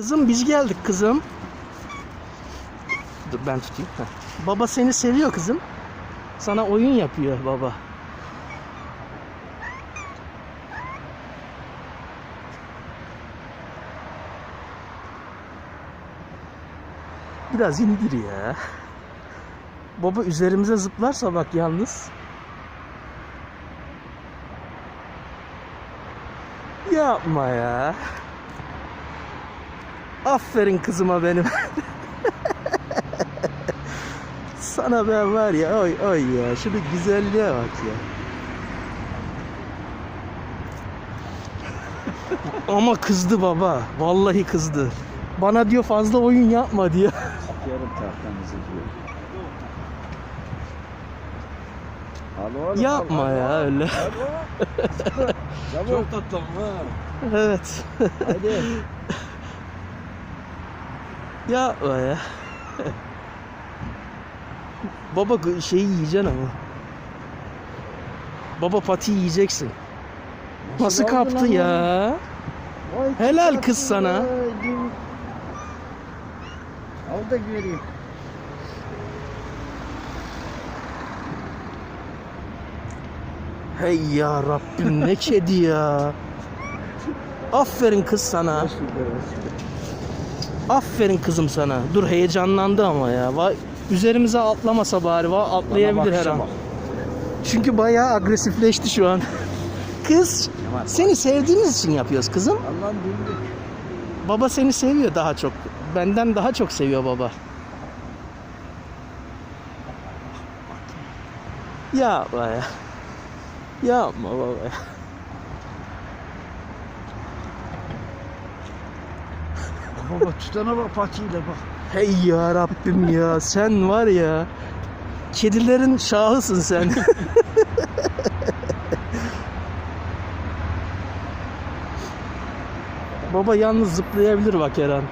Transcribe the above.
Kızım biz geldik kızım. Dur ben tutayım. Heh. Baba seni seviyor kızım. Sana oyun yapıyor baba. Biraz indir ya. Baba üzerimize zıplarsa bak yalnız. Yapma ya. Aferin kızıma benim. Sana ben var ya oy oy ya. Şunu güzelliğe bak ya. Ama kızdı baba. Vallahi kızdı. Bana diyor fazla oyun yapma diyor. Yarım tahtamızı diyor. Al oğlum. Yapma al, al, ya al. öyle. Çabuk. Çok tatlı ama. Evet. Hadi. Yapma ya. Baba gı- şeyi yiyeceksin ama. Baba pati yiyeceksin. Nasıl kaptı ya? Vay Helal kız sana. Al da göreyim. Hey ya Rabbim ne kedi ya. Aferin kız sana. Aferin kızım sana. Dur heyecanlandı ama ya. Vay, üzerimize atlamasa bari. Vay, atlayabilir her an. Çünkü bayağı agresifleşti şu an. Kız Kemal, seni sevdiğimiz için yapıyoruz kızım. Allah'ım bildik. Baba seni seviyor daha çok. Benden daha çok seviyor baba. Yapma ya. Yapma baba ya. Baba tutana bak patiyle bak. Hey ya Rabbim ya sen var ya. Kedilerin şahısın sen. Baba yalnız zıplayabilir bak her an.